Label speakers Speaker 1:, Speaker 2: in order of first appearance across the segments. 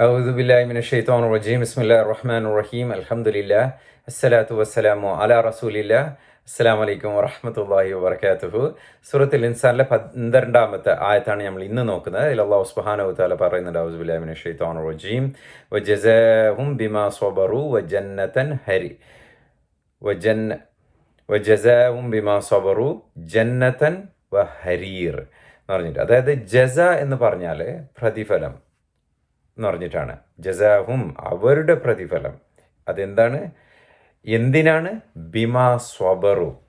Speaker 1: أعوذ بالله من الشيطان الرجيم بسم الله الرحمن الرحيم الحمد لله الصلاة والسلام على رسول الله അസ്സാം വലൈക്കും വറഹമത്തല്ലാഹി വബർക്കാത്തുഹു സൂറത്തിൽ ഇൻസാനിലെ പന്ത്രണ്ടാമത്തെ ആയത്താണ് നമ്മൾ ഇന്ന് നോക്കുന്നത് അതിൽ അള്ളാഹു സുബ്ഹാനഹു തആല പറയുന്നുണ്ട് ഔസു ബില്ലാഹി മിനശ് ശൈത്വാനിർ റജീം വജസാഹും ബിമാ സ്വബറു വജന്നതൻ ഹരി വജന്ന വജസാഹും ബിമാ സ്വബറു ജന്നതൻ വ ഹരീർ എന്ന് പറഞ്ഞിട്ട് അതായത് ജസ എന്ന് പറഞ്ഞാൽ പ്രതിഫലം എന്ന് പറഞ്ഞിട്ടാണ്. ജസാഹും അവരുടെ പ്രതിഫലം. അതെന്താണ്? എന്തിനാണ്? ബിമാ സ്വബറു.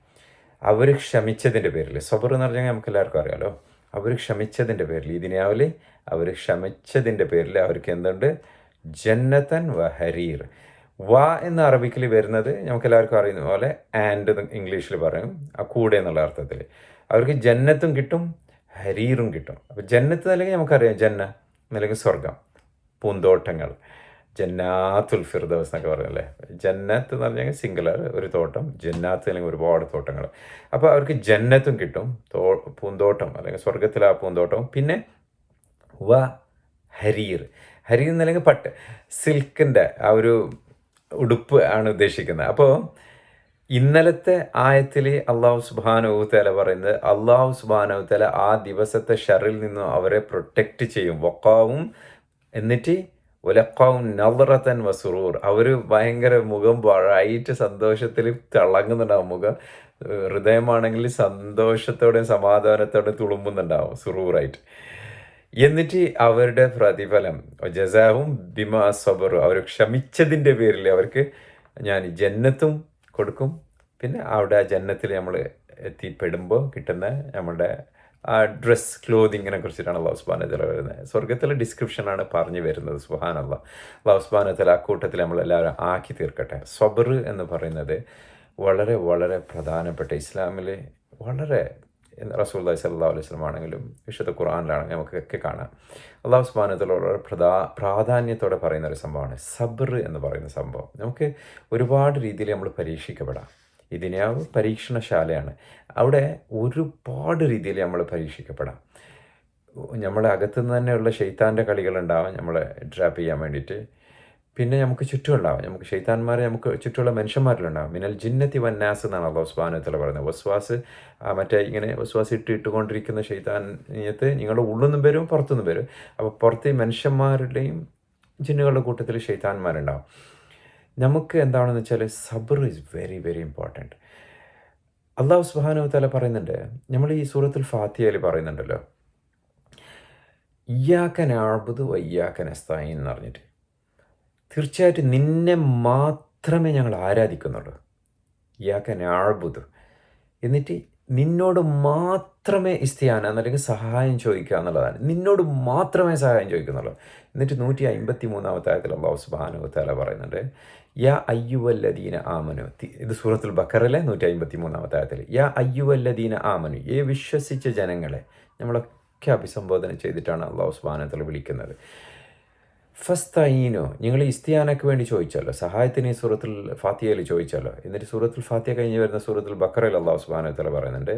Speaker 1: അവർ ക്ഷമിച്ചതിന്റെ പേരിൽ സ്വബർ എന്ന് പറഞ്ഞാൽ നമുക്ക് എല്ലാവർക്കും അറിയാമല്ലോ അവർ ക്ഷമിച്ചതിന്റെ പേരിൽ ഈ അവർ ക്ഷമിച്ചതിന്റെ പേരിൽ അവർക്ക് എന്തുണ്ട്? ജന്നതൻ വ ഹരീർ. വ എന്ന അറബിക്കിൽ വരുന്നത് നമുക്ക് എല്ലാവർക്കും അറിയുന്ന പോലെ ആൻഡ് ഇംഗ്ലീഷിൽ പറയും. ആ കൂടെ എന്നുള്ള അർത്ഥത്തിൽ അവർക്ക് ജന്നത്തും കിട്ടും ഹരീറും കിട്ടും. അപ്പോൾ ജന്നത്ത് അല്ലെങ്കിൽ നമുക്കറിയാം ജന്ന അല്ലെങ്കിൽ സ്വർഗം പൂന്തോട്ടങ്ങൾ. ജന്നാത്തുൽ ഫിർദൗസ് എന്നൊക്കെ പറയല്ലേ ജന്നത്ത് എന്ന് പറഞ്ഞാൽ സിംഗുലർ ഒരു തോട്ടം ജന്നാത്ത് അല്ലെങ്കിൽ ഒരുപാട് തോട്ടങ്ങൾ. അപ്പോൾ അവർക്ക് ജന്നത്തും കിട്ടും തോ പൂന്തോട്ടം അല്ലെങ്കിൽ സ്വർഗത്തിലെ ആ പൂന്തോട്ടവും. പിന്നെ വ ഹരീർ. ഹരീർ എന്നല്ലെങ്കിൽ പട്ട് സിൽക്കിന്റെ ആ ഒരു ഉടുപ്പ് ആണ് ഉദ്ദേശിക്കുന്നത്. അപ്പോൾ ഇന്നലത്തെ ആയത്തിൽ അള്ളാഹു സുബാനവു തല പറയുന്നത് അള്ളാഹു സുബാനവു തല ആ ദിവസത്തെ ഷറിൽ നിന്നും അവരെ പ്രൊട്ടക്റ്റ് ചെയ്യും. വക്കാവും എന്നിട്ട് ഉലക്കാവും നവറത്തൻ വസുറൂർ അവർ ഭയങ്കര മുഖം വഴായിട്ട് സന്തോഷത്തിൽ തിളങ്ങുന്നുണ്ടാവും. മുഖം ഹൃദയമാണെങ്കിൽ സന്തോഷത്തോടെയും സമാധാനത്തോടെ തുളുമ്പുന്നുണ്ടാവും സുറൂറായിട്ട്. എന്നിട്ട് അവരുടെ പ്രതിഫലം. ജസാവും ബിമാ സബറും. അവർ ക്ഷമിച്ചതിന്റെ പേരിൽ അവർക്ക് ഞാൻ ജന്നത്തും കൊടുക്കും. പിന്നെ അവിടെ ആ ജന്നത്തിൽ നമ്മൾ എത്തിപ്പെടുമ്പോൾ കിട്ടുന്ന നമ്മളുടെ ആ ഡ്രസ് ക്ലോതിങ്ങിനെ കുറിച്ചിട്ടാണ് അള്ളാഹു സുബാനത്തല വരുന്നത് സ്വർഗത്തിലെ ഡിസ്ക്രിപ്ഷനാണ് പറഞ്ഞു വരുന്നത്. സുഹാനല്ല അള്ളാഹു സുബാനത്തല കൂട്ടത്തിൽ നമ്മളെല്ലാവരും ആക്കി തീർക്കട്ടെ. സബർ എന്ന് പറയുന്നത് വളരെ വളരെ പ്രധാനപ്പെട്ട ഇസ്ലാമിലെ വളരെ റസൂൽ സല്ലാ അലൈഹി സ്വലം ആണെങ്കിലും വിശുദ്ധ ഖുറാനിലാണെങ്കിലും നമുക്കൊക്കെ കാണാം. അള്ളാഹു സുബാനത്തിൽ വളരെ പ്രധാ പ്രാധാന്യത്തോടെ പറയുന്ന ഒരു സംഭവമാണ് സബർ എന്ന് പറയുന്ന സംഭവം. നമുക്ക് ഒരുപാട് രീതിയിൽ നമ്മൾ പരീക്ഷിക്കപ്പെടാം. ഇതിനാവ് പരീക്ഷണശാലയാണ്. അവിടെ ഒരുപാട് രീതിയിൽ നമ്മൾ പരീക്ഷിക്കപ്പെടാം. നമ്മളെ അകത്തുനിന്ന് തന്നെയുള്ള ഷെയ്ത്താന്റെ കളികളുണ്ടാവാം നമ്മളെ ട്രാപ്പ് ചെയ്യാൻ വേണ്ടിയിട്ട്. പിന്നെ നമുക്ക് ചുറ്റുമുണ്ടാവും. നമുക്ക് ഷെയ്ത്താന്മാരെ നമുക്ക് ചുറ്റുമുള്ള മനുഷ്യന്മാരിലുണ്ടാവും. മിനൽ ജിന്നത്തി വന്നാസ് എന്നാണ് അള്ളാഹു സ്ബാനത്തിൽ പറയുന്നത്. വസ്വാസ് മറ്റേ ഇങ്ങനെ വസ്വാസ് ഇട്ട് ഇട്ടുകൊണ്ടിരിക്കുന്ന ഷെയ്ത്താനിയത്ത് നിങ്ങളുടെ ഉള്ളിൽ നിന്നും വരും പുറത്തുനിന്നും വരും. അപ്പോൾ പുറത്ത് മനുഷ്യന്മാരുടെയും ജിന്നുകളുടെ കൂട്ടത്തിൽ ഷെയ്ത്താന്മാരുണ്ടാവും നമുക്ക് എന്താണെന്ന് വെച്ചാൽ സബർ is very very important Allahu സുബാനു തല പറയുന്നുണ്ട് നമ്മൾ ഈ സൂറത്തിൽ ഫാത്തിയയിൽ പറയുന്നുണ്ടല്ലോ ഇയാക്കൻ ആഴ്ബുദ് വയ്യാക്കൻ അസ്തായി എന്ന് പറഞ്ഞിട്ട്. തീർച്ചയായിട്ടും നിന്നെ മാത്രമേ ഞങ്ങൾ ആരാധിക്കുന്നുള്ളൂ. ഇയാക്കൻ ആഴ്ബുദ് എന്നിട്ട് നിന്നോട് മാത്രമേ ഇസ്തിയാന എന്നല്ലെങ്കിൽ സഹായം ചോദിക്കുക എന്നുള്ളതാണ്. നിന്നോട് മാത്രമേ സഹായം ചോദിക്കുന്നുള്ളൂ എന്നിട്ട് നൂറ്റി അമ്പത്തി മൂന്നാമത്തെ ആയത്തിൽ അള്ളാഹു തല പറയുന്നുണ്ട് യാ അയ്യുവല്ലദീന ആമനു. ഇത് സൂറത്തുൽ ബക്കറിലെ നൂറ്റി അമ്പത്തി മൂന്നാമത്തെ ആയത്തിൽ യാ അയ്യുവല്ലദീന ആമനു. ഏ വിശ്വസിച്ച ജനങ്ങളെ നമ്മളൊക്കെ അഭിസംബോധന ചെയ്തിട്ടാണ് അള്ളാഹു സുബാനത്തിൽ വിളിക്കുന്നത്. ഫസ്തീനോ നിങ്ങൾ ഇസ്തിയാനക്ക് വേണ്ടി ചോദിച്ചല്ലോ സഹായത്തിന് ഈ സൂറത്തിൽ ഫാത്തിയയിൽ ചോദിച്ചല്ലോ എന്നിട്ട് സൂറത്തിൽ ഫാത്തിയ കഴിഞ്ഞ് വരുന്ന സൂറത്തിൽ ബക്കറയിൽ അള്ളാഹു സുബാനത്തല പറയുന്നുണ്ട്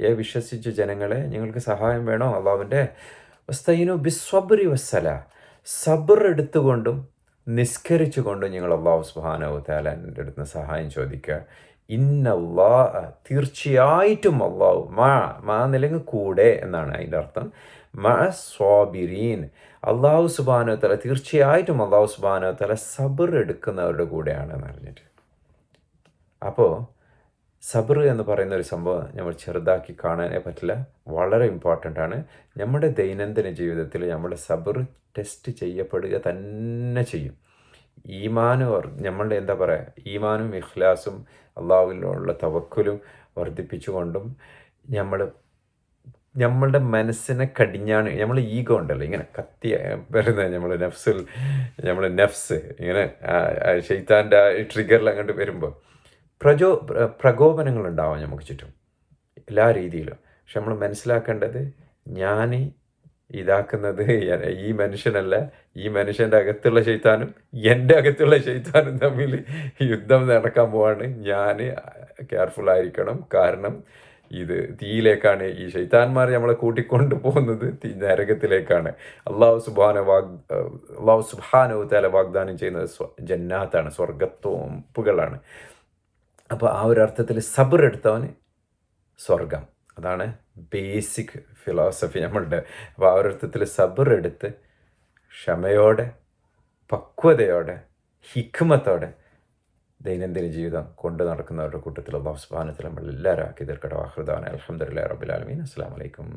Speaker 1: ഏ വിശ്വസിച്ച ജനങ്ങളെ നിങ്ങൾക്ക് സഹായം വേണോ? അള്ളാഹുവിന്റെ ഫസ്തീനു ബിസ്വബ്രി വസ്സല. സബർ എടുത്തുകൊണ്ടും നിസ്കരിച്ചുകൊണ്ടും നിങ്ങൾ അള്ളാഹു സുബാനോ താലാന്റെ അടുത്ത് സഹായം ചോദിക്കുക. ഇന്നല്ലാ തീർച്ചയായിട്ടും അള്ളാഹു മാ മാ നിലങ്ങ് കൂടെ എന്നാണ് അതിന്റെ അർത്ഥം. മ സ്വാബിരീൻ അള്ളാഹു സുബാനോ തല തീർച്ചയായിട്ടും അള്ളാഹു സുബാനോ തല സബർ എടുക്കുന്നവരുടെ കൂടെയാണ് എന്ന് പറഞ്ഞിട്ട് അപ്പോൾ സബർ എന്ന് പറയുന്ന ഒരു സംഭവം നമ്മൾ ചെറുതാക്കി കാണാനേ പറ്റില്ല വളരെ ഇമ്പോർട്ടന്റ് ആണ്. നമ്മുടെ ദൈനംദിന ജീവിതത്തിൽ നമ്മുടെ സബർ ടെസ്റ്റ് ചെയ്യപ്പെടുക തന്നെ ചെയ്യും. ഈമാനും നമ്മളുടെ എന്താ പറയുക ഈമാനും ഇഖ്ലാസും അള്ളാഹുവിനോടുള്ള തവക്കുലും വർദ്ധിപ്പിച്ചുകൊണ്ടും നമ്മൾ നമ്മളുടെ മനസ്സിനെ കടിഞ്ഞാണ് നമ്മൾ ഈഗോ ഉണ്ടല്ലോ ഇങ്ങനെ കത്തി വരുന്നത് നമ്മൾ നെഫ്സിൽ നമ്മൾ നെഫ്സ് ഇങ്ങനെ ഷെയ്ത്താന്റെ ട്രിഗറിൽ അങ്ങോട്ട് വരുമ്പോൾ പ്രചോ പ്രകോപനങ്ങൾ ഉണ്ടാവാം നമുക്ക് ചുറ്റും എല്ലാ രീതിയിലും. പക്ഷെ നമ്മൾ മനസ്സിലാക്കേണ്ടത് ഞാൻ ഇതാക്കുന്നത് ഈ മനുഷ്യനല്ല. ഈ മനുഷ്യന്റെ അകത്തുള്ള ശൈത്താനും എന്റെ അകത്തുള്ള ശൈത്താനും തമ്മിൽ യുദ്ധം നടക്കാൻ പോവാണ്. ഞാൻ കെയർഫുൾ ആയിരിക്കണം. കാരണം ഇത് തീയിലേക്കാണ് ഈ ശൈത്താന്മാർ നമ്മളെ കൂട്ടിക്കൊണ്ട് പോകുന്നത്. തീ നരകത്തിലേക്കാണ്. അള്ളാഹു സുബാന വാഗ് അള്ളാഹു സുബാന തല വാഗ്ദാനം ചെയ്യുന്നത് സ്വ ജന്നാത്താണ്. സ്വർഗത്തോമ്പുകളാണ് അപ്പോൾ ആ ഒരു അർത്ഥത്തിൽ സബർ എടുത്തവന് സ്വർഗം അതാണ് ബേസിക് ഫിലോസഫി നമ്മളുടെ. അപ്പോൾ ആ ഒരു എടുത്ത് ക്ഷമയോടെ പക്വതയോടെ ഹിക്മത്തോടെ ദൈനംദിന ജീവിതം കൊണ്ടു നടക്കുന്നവരുടെ കൂട്ടത്തിൽ അള്ളാഹു സുബാനത്തിൽ നമ്മൾ എല്ലാവരും ആക്കി തീർക്കട്ടെ. വാഹൃദാൻ അലഹമുല്ലാ റബുലാലമീൻ അസ്സാം വലൈക്കും